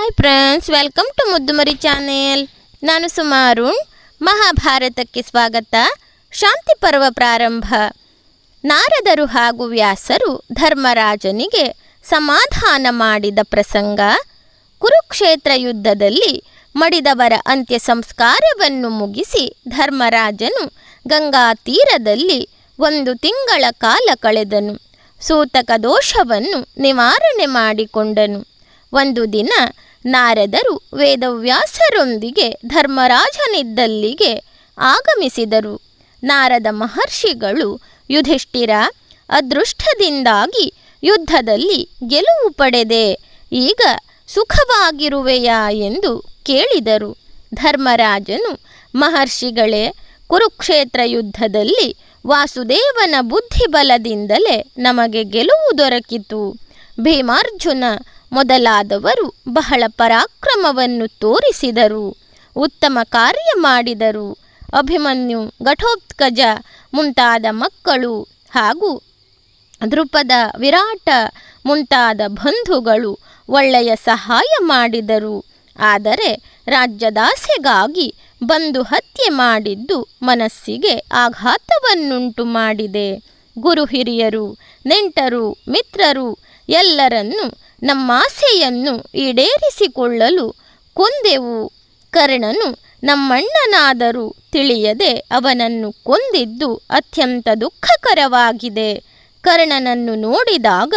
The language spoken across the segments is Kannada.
Hi friends welcome to Muddumari channel ನಾನು ಸುಮಾರುಣ್ ಮಹಾಭಾರತಕ್ಕೆ ಸ್ವಾಗತ. ಶಾಂತಿ ಪರ್ವ ಪ್ರಾರಂಭ. ನಾರದರು ಹಾಗೂ ವ್ಯಾಸರು ಧರ್ಮರಾಜನಿಗೆ ಸಮಾಧಾನ ಮಾಡಿದ ಪ್ರಸಂಗ. ಕುರುಕ್ಷೇತ್ರ ಯುದ್ಧದಲ್ಲಿ ಮಡಿದವರ ಅಂತ್ಯ ಸಂಸ್ಕಾರವನ್ನು ಮುಗಿಸಿ ಧರ್ಮರಾಜನು ಗಂಗಾ ತೀರದಲ್ಲಿ ಒಂದು ತಿಂಗಳ ಕಾಲ ಕಳೆದನು. ಸೂತಕ ದೋಷವನ್ನು ನಿವಾರಣೆ ಮಾಡಿಕೊಂಡನು. ಒಂದು ದಿನ ನಾರದರು ವೇದವ್ಯಾಸರೊಂದಿಗೆ ಧರ್ಮರಾಜನಿದ್ದಲ್ಲಿಗೆ ಆಗಮಿಸಿದರು. ನಾರದ ಮಹರ್ಷಿಗಳು ಯುಧಿಷ್ಠಿರ ಅದೃಷ್ಟದಿಂದಾಗಿ ಯುದ್ಧದಲ್ಲಿ ಗೆಲುವು ಪಡೆದೆ. ಈಗ ಸುಖವಾಗಿರುವೆಯಾ ಎಂದು ಕೇಳಿದರು. ಧರ್ಮರಾಜನು, ಮಹರ್ಷಿಗಳೇ, ಕುರುಕ್ಷೇತ್ರ ಯುದ್ಧದಲ್ಲಿ ವಾಸುದೇವನ ಬುದ್ಧಿಬಲದಿಂದಲೇ ನಮಗೆ ಗೆಲುವು ದೊರಕಿತು. ಭೀಮಾರ್ಜುನ ಮೊದಲಾದವರು ಬಹಳ ಪರಾಕ್ರಮವನ್ನು ತೋರಿಸಿದರು, ಉತ್ತಮ ಕಾರ್ಯ ಮಾಡಿದರು. ಅಭಿಮನ್ಯು ಘಟೋತ್ಕಜ ಮುಂತಾದ ಮಕ್ಕಳು ಹಾಗೂ ದೃಪದ ವಿರಾಟ ಮುಂತಾದ ಬಂಧುಗಳು ಒಳ್ಳೆಯ ಸಹಾಯ ಮಾಡಿದರು. ಆದರೆ ರಾಜ್ಯದಾಸೆಗಾಗಿ ಬಂದು ಹತ್ಯೆ ಮಾಡಿದ್ದು ಮನಸ್ಸಿಗೆ ಆಘಾತವನ್ನುಂಟು ಮಾಡಿದೆ. ಗುರು ಹಿರಿಯರು, ನೆಂಟರು, ಮಿತ್ರರು ಎಲ್ಲರನ್ನು ನಮ್ಮಾಸೆಯನ್ನು ಈಡೇರಿಸಿಕೊಳ್ಳಲು ಕೊಂದೆವು. ಕರ್ಣನು ನಮ್ಮಣ್ಣನಾದರೂ ತಿಳಿಯದೆ ಅವನನ್ನು ಕೊಂದಿದ್ದು ಅತ್ಯಂತ ದುಃಖಕರವಾಗಿದೆ. ಕರ್ಣನನ್ನು ನೋಡಿದಾಗ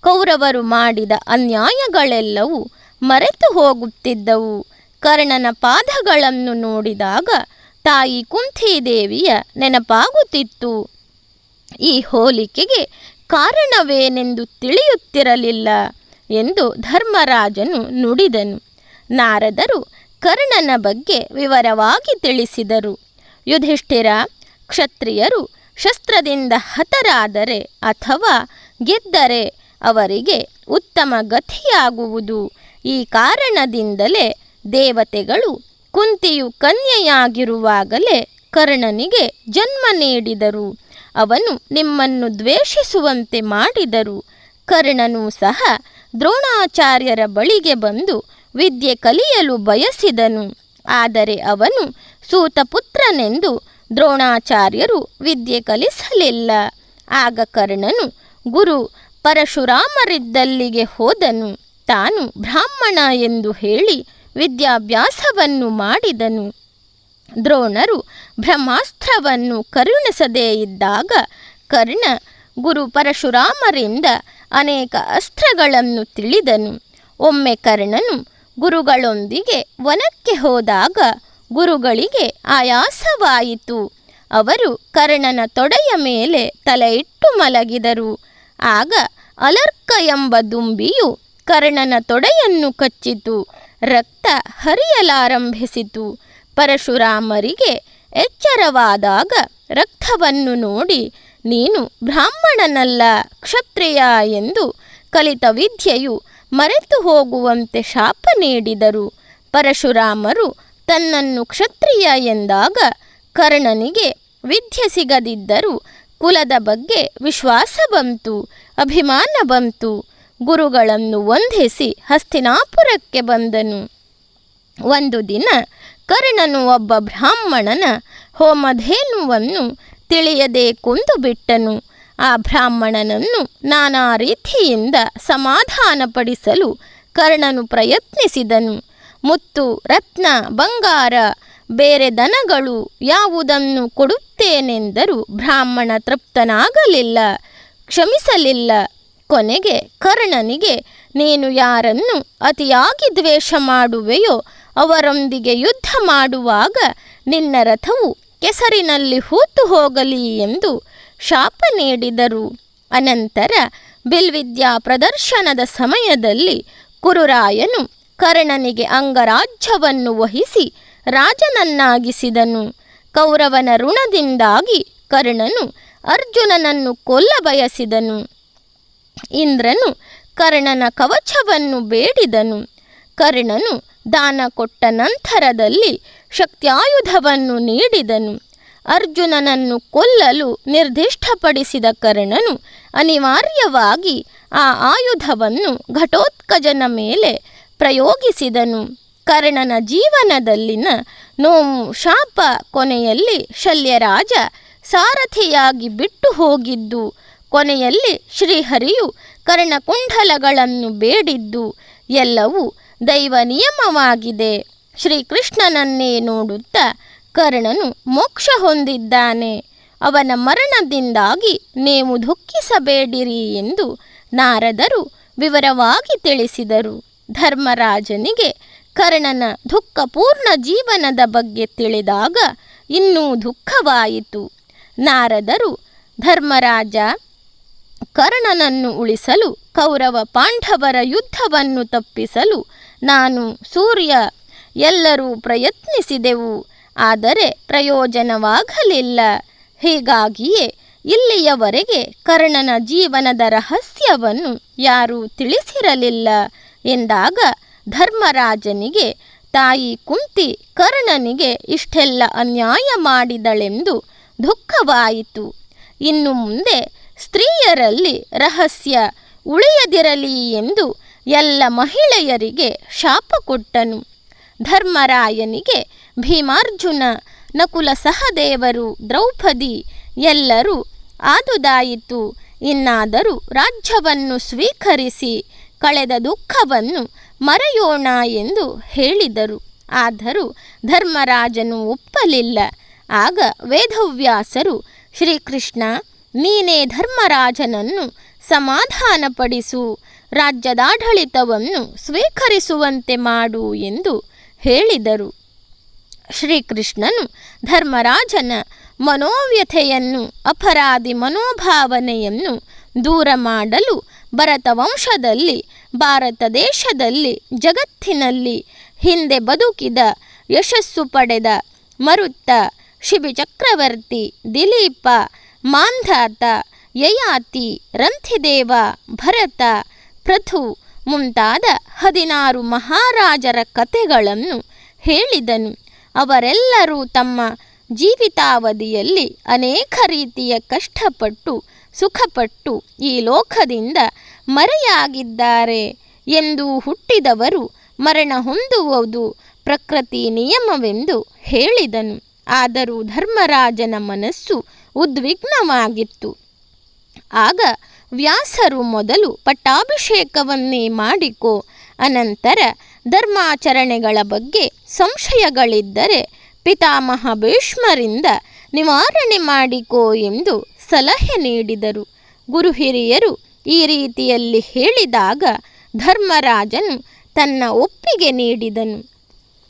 ಕೌರವರು ಮಾಡಿದ ಅನ್ಯಾಯಗಳೆಲ್ಲವೂ ಮರೆತು ಹೋಗುತ್ತಿದ್ದವು. ಕರ್ಣನ ಪಾದಗಳನ್ನು ನೋಡಿದಾಗ ತಾಯಿ ಕುಂತಿದೇವಿಯ ನೆನಪಾಗುತ್ತಿತ್ತು. ಈ ಹೋಲಿಕೆಗೆ ಕಾರಣವೇನೆಂದು ತಿಳಿಯುತ್ತಿರಲಿಲ್ಲ. ಎಂದು ಧರ್ಮರಾಜನು ನುಡಿದನು. ನಾರದರು ಕರ್ಣನ ಬಗ್ಗೆ ವಿವರವಾಗಿ ತಿಳಿಸಿದರು. ಯುಧಿಷ್ಠಿರ, ಕ್ಷತ್ರಿಯರು ಶಸ್ತ್ರದಿಂದ ಹತರಾದರೆ ಅಥವಾ ಗೆದ್ದರೆ ಅವರಿಗೆ ಉತ್ತಮ ಗತಿಯಾಗುವುದು. ಈ ಕಾರಣದಿಂದಲೇ ದೇವತೆಗಳು ಕುಂತಿಯು ಕನ್ಯೆಯಾಗಿರುವಾಗಲೇ ಕರ್ಣನಿಗೆ ಜನ್ಮ ನೀಡಿದರು. ಅವನು ನಿಮ್ಮನ್ನು ದ್ವೇಷಿಸುವಂತೆ ಮಾಡಿದರು. ಕರ್ಣನೂ ಸಹ ದ್ರೋಣಾಚಾರ್ಯರ ಬಳಿಗೆ ಬಂದು ವಿದ್ಯೆ ಕಲಿಯಲು ಬಯಸಿದನು. ಆದರೆ ಅವನು ಸೂತಪುತ್ರನೆಂದು ದ್ರೋಣಾಚಾರ್ಯರು ವಿದ್ಯೆ ಕಲಿಸಲಿಲ್ಲ. ಆಗ ಕರ್ಣನು, ಗುರು, ಪರಶುರಾಮರಿದ್ದಲ್ಲಿಗೆ ಹೋದನು. ತಾನು ಬ್ರಾಹ್ಮಣ ಎಂದು ಹೇಳಿ ವಿದ್ಯಾಭ್ಯಾಸವನ್ನು ಮಾಡಿದನು. ದ್ರೋಣರು ಬ್ರಹ್ಮಾಸ್ತ್ರವನ್ನು ಕರುಣಿಸದೇ ಇದ್ದಾಗ ಕರ್ಣ, ಗುರು, ಪರಶುರಾಮರಿಂದ ಅನೇಕ ಅಸ್ತ್ರಗಳನ್ನು ತಿಳಿದನು. ಒಮ್ಮೆ ಕರ್ಣನು ಗುರುಗಳೊಂದಿಗೆ ವನಕ್ಕೆ ಹೋದಾಗ ಗುರುಗಳಿಗೆ ಆಯಾಸವಾಯಿತು. ಅವರು ಕರ್ಣನ ತೊಡೆಯ ಮೇಲೆ ತಲೆಯಿಟ್ಟು ಮಲಗಿದರು. ಆಗ ಅಲರ್ಕ ಎಂಬ ದುಂಬಿಯು ಕರ್ಣನ ತೊಡೆಯನ್ನು ಕಚ್ಚಿತು. ರಕ್ತ ಹರಿಯಲಾರಂಭಿಸಿತು. ಪರಶುರಾಮರಿಗೆ ಎಚ್ಚರವಾದಾಗ ರಕ್ತವನ್ನು ನೋಡಿ ನೀನು ಬ್ರಾಹ್ಮಣನಲ್ಲ ಕ್ಷತ್ರಿಯ ಎಂದು ಕಲಿತ ವಿದ್ಯೆಯು ಮರೆತು ಹೋಗುವಂತೆ ಶಾಪ ನೀಡಿದರು. ಪರಶುರಾಮರು ತನ್ನನ್ನು ಕ್ಷತ್ರಿಯ ಎಂದಾಗ ಕರ್ಣನಿಗೆ ವಿದ್ಯೆ ಸಿಗದಿದ್ದರೂ ಕುಲದ ಬಗ್ಗೆ ವಿಶ್ವಾಸ ಬಂತು, ಅಭಿಮಾನ ಬಂತು. ಗುರುಗಳನ್ನು ವಂದಿಸಿ ಹಸ್ತಿನಾಪುರಕ್ಕೆ ಬಂದನು. ಒಂದು ದಿನ ಕರ್ಣನು ಒಬ್ಬ ಬ್ರಾಹ್ಮಣನ ಹೋಮಧೇನುವನ್ನು ತಿಳಿಯದೆ ಕುಂದುಬಿಟ್ಟನು ಆ ಬ್ರಾಹ್ಮಣನನ್ನು ನಾನಾ ರೀತಿಯಿಂದ ಸಮಾಧಾನಪಡಿಸಲು ಕರ್ಣನು ಪ್ರಯತ್ನಿಸಿದನು. ಮುತ್ತು, ರತ್ನ, ಬಂಗಾರ, ಬೇರೆ ದನಗಳು ಯಾವುದನ್ನು ಕೊಡುತ್ತೇನೆಂದರೂ ಬ್ರಾಹ್ಮಣ ತೃಪ್ತನಾಗಲಿಲ್ಲ, ಕ್ಷಮಿಸಲಿಲ್ಲ. ಕೊನೆಗೆ ಕರ್ಣನಿಗೆ, ನೀನು ಯಾರನ್ನು ಅತಿಯಾಗಿ ದ್ವೇಷ ಮಾಡುವೆಯೋ ಅವರೊಂದಿಗೆ ಯುದ್ಧ ಮಾಡುವಾಗ ನಿನ್ನ ರಥವು ಕೆಸರಿನಲ್ಲಿ ಹೂತು ಹೋಗಲಿ ಎಂದು ಶಾಪ ನೀಡಿದರು. ಅನಂತರ ಬಿಲ್ವಿದ್ಯಾ ಪ್ರದರ್ಶನದ ಸಮಯದಲ್ಲಿ ಕುರುರಾಯನು ಕರ್ಣನಿಗೆ ಅಂಗರಾಜ್ಯವನ್ನು ವಹಿಸಿ ರಾಜನನ್ನಾಗಿಸಿದನು. ಕೌರವನ ಋಣದಿಂದಾಗಿ ಕರ್ಣನು ಅರ್ಜುನನನ್ನು ಕೊಲ್ಲ ಬಯಸಿದನು. ಇಂದ್ರನು ಕರ್ಣನ ಕವಚವನ್ನು ಬೇಡಿದನು. ಕರ್ಣನು ದಾನ ಕೊಟ್ಟ ನಂತರದಲ್ಲಿ ಶಕ್ತ್ಯಾಯುಧವನ್ನು ನೀಡಿದನು. ಅರ್ಜುನನನ್ನು ಕೊಲ್ಲಲು ನಿರ್ದಿಷ್ಟಪಡಿಸಿದ ಕರ್ಣನು ಅನಿವಾರ್ಯವಾಗಿ ಆ ಆಯುಧವನ್ನು ಘಟೋತ್ಕಜನ ಮೇಲೆ ಪ್ರಯೋಗಿಸಿದನು. ಕರ್ಣನ ಜೀವನದಲ್ಲಿನ ನೋವು ಶಾಪ ಕೊನೆಯಲ್ಲಿ ಶಲ್ಯರಾಜ ಸಾರಥಿಯಾಗಿ ಬಿಟ್ಟು ಹೋಗಿದ್ದು, ಕೊನೆಯಲ್ಲಿ ಶ್ರೀಹರಿಯು ಕರ್ಣಕುಂಡಲಗಳನ್ನು ಬೇಡಿದ್ದು, ಎಲ್ಲವೂ ದೈವ ನಿಯಮವಾಗಿದೆ. ಶ್ರೀಕೃಷ್ಣನನ್ನೇ ನೋಡುತ್ತಾ ಕರ್ಣನು ಮೋಕ್ಷ ಹೊಂದಿದ್ದಾನೆ. ಅವನ ಮರಣದಿಂದಾಗಿ ನೀವು ದುಃಖಿಸಬೇಡಿರಿ ಎಂದು ನಾರದರು ವಿವರವಾಗಿ ತಿಳಿಸಿದರು. ಧರ್ಮರಾಜನಿಗೆ ಕರ್ಣನ ದುಃಖಪೂರ್ಣ ಜೀವನದ ಬಗ್ಗೆ ತಿಳಿದಾಗ ಇನ್ನೂ ದುಃಖವಾಯಿತು. ನಾರದರು, ಧರ್ಮರಾಜ, ಕರ್ಣನನ್ನು ಉಳಿಸಲು ಕೌರವ ಪಾಂಡವರ ಯುದ್ಧವನ್ನು ತಪ್ಪಿಸಲು ನಾನು ಸೂರ್ಯ, ಎಲ್ಲರೂ ಪ್ರಯತ್ನಿಸಿದೆವು, ಆದರೆ ಪ್ರಯೋಜನವಾಗಲಿಲ್ಲ. ಹೀಗಾಗಿಯೇ ಇಲ್ಲಿಯವರೆಗೆ ಕರ್ಣನ ಜೀವನದ ರಹಸ್ಯವನ್ನು ಯಾರೂ ತಿಳಿಸಿರಲಿಲ್ಲ. ಎಂದಾಗ ಧರ್ಮರಾಜನಿಗೆ, ತಾಯಿ ಕುಂತಿ ಕರ್ಣನಿಗೆ ಇಷ್ಟೆಲ್ಲ ಅನ್ಯಾಯ ಮಾಡಿದಳೆಂದು ದುಃಖವಾಯಿತು. ಇನ್ನು ಮುಂದೆ ಸ್ತ್ರೀಯರಲ್ಲಿ ರಹಸ್ಯ ಉಳಿಯದಿರಲಿ ಎಂದು ಎಲ್ಲ ಮಹಿಳೆಯರಿಗೆ ಶಾಪ ಕೊಟ್ಟನು. ಧರ್ಮರಾಯನಿಗೆ ಭೀಮಾರ್ಜುನ, ನಕುಲ ಸಹದೇವರು, ದ್ರೌಪದಿ ಎಲ್ಲರೂ ಆದುದಾಯಿತು. ಇನ್ನಾದರೂ ರಾಜ್ಯವನ್ನು ಸ್ವೀಕರಿಸಿ ಕಳೆದ ದುಃಖವನ್ನು ಮರೆಯೋಣ ಎಂದು ಹೇಳಿದರು. ಆದರೂ ಧರ್ಮರಾಜನು ಒಪ್ಪಲಿಲ್ಲ. ಆಗ ವೇದವ್ಯಾಸರು, ಶ್ರೀಕೃಷ್ಣ, ನೀನೇ ಧರ್ಮರಾಜನನ್ನು ಸಮಾಧಾನಪಡಿಸು. ರಾಜ್ಯದಾಡಳಿತವನ್ನು ಸ್ವೀಕರಿಸುವಂತೆ ಮಾಡು ಎಂದು ಹೇಳಿದರು. ಶ್ರೀಕೃಷ್ಣನು ಧರ್ಮರಾಜನ ಮನೋವ್ಯಥೆಯನ್ನು, ಅಪರಾಧಿ ಮನೋಭಾವನೆಯನ್ನು ದೂರ ಮಾಡಲು ಭರತವಂಶದಲ್ಲಿ, ಭಾರತ ದೇಶದಲ್ಲಿ, ಜಗತ್ತಿನಲ್ಲಿ ಹಿಂದೆ ಬದುಕಿದ, ಯಶಸ್ಸು ಪಡೆದ ಮರುತ್ತ ಶಿಬಿ ಚಕ್ರವರ್ತಿ ದಿಲೀಪ, ಮಾಂಧಾತ, ಯಯಾತಿ, ರಂಥಿದೇವ, ಭರತ ಪೃಥು ಮುಂತಾದ ಹದಿನಾರು ಮಹಾರಾಜರ ಕಥೆಗಳನ್ನು ಹೇಳಿದನು. ಅವರೆಲ್ಲರೂ ತಮ್ಮ ಜೀವಿತಾವಧಿಯಲ್ಲಿ ಅನೇಕ ರೀತಿಯ ಕಷ್ಟಪಟ್ಟು, ಸುಖಪಟ್ಟು ಈ ಲೋಕದಿಂದ ಮರೆಯಾಗಿದ್ದಾರೆ ಎಂದು ಹುಟ್ಟಿದವರು ಮರಣ ಹೊಂದುವುದು ಪ್ರಕೃತಿ ನಿಯಮವೆಂದು ಹೇಳಿದನು. ಆದರೂ ಧರ್ಮರಾಜನ ಮನಸ್ಸು ಉದ್ವಿಗ್ನವಾಗಿತ್ತು. ಆಗ ವ್ಯಾಸರು ಮೊದಲು ಪಟ್ಟಾಭಿಷೇಕವನ್ನೇ ಮಾಡಿಕೊ. ಅನಂತರ ಧರ್ಮಾಚರಣೆಗಳ ಬಗ್ಗೆ ಸಂಶಯಗಳಿದ್ದರೆ ಪಿತಾಮಹ ಭೀಷ್ಮರಿಂದ ನಿವಾರಣೆ ಮಾಡಿಕೋ ಎಂದು ಸಲಹೆ ನೀಡಿದರು. ಗುರು ಹಿರಿಯರು ಈ ರೀತಿಯಲ್ಲಿ ಹೇಳಿದಾಗ ಧರ್ಮರಾಜನು ತನ್ನ ಒಪ್ಪಿಗೆ ನೀಡಿದನು.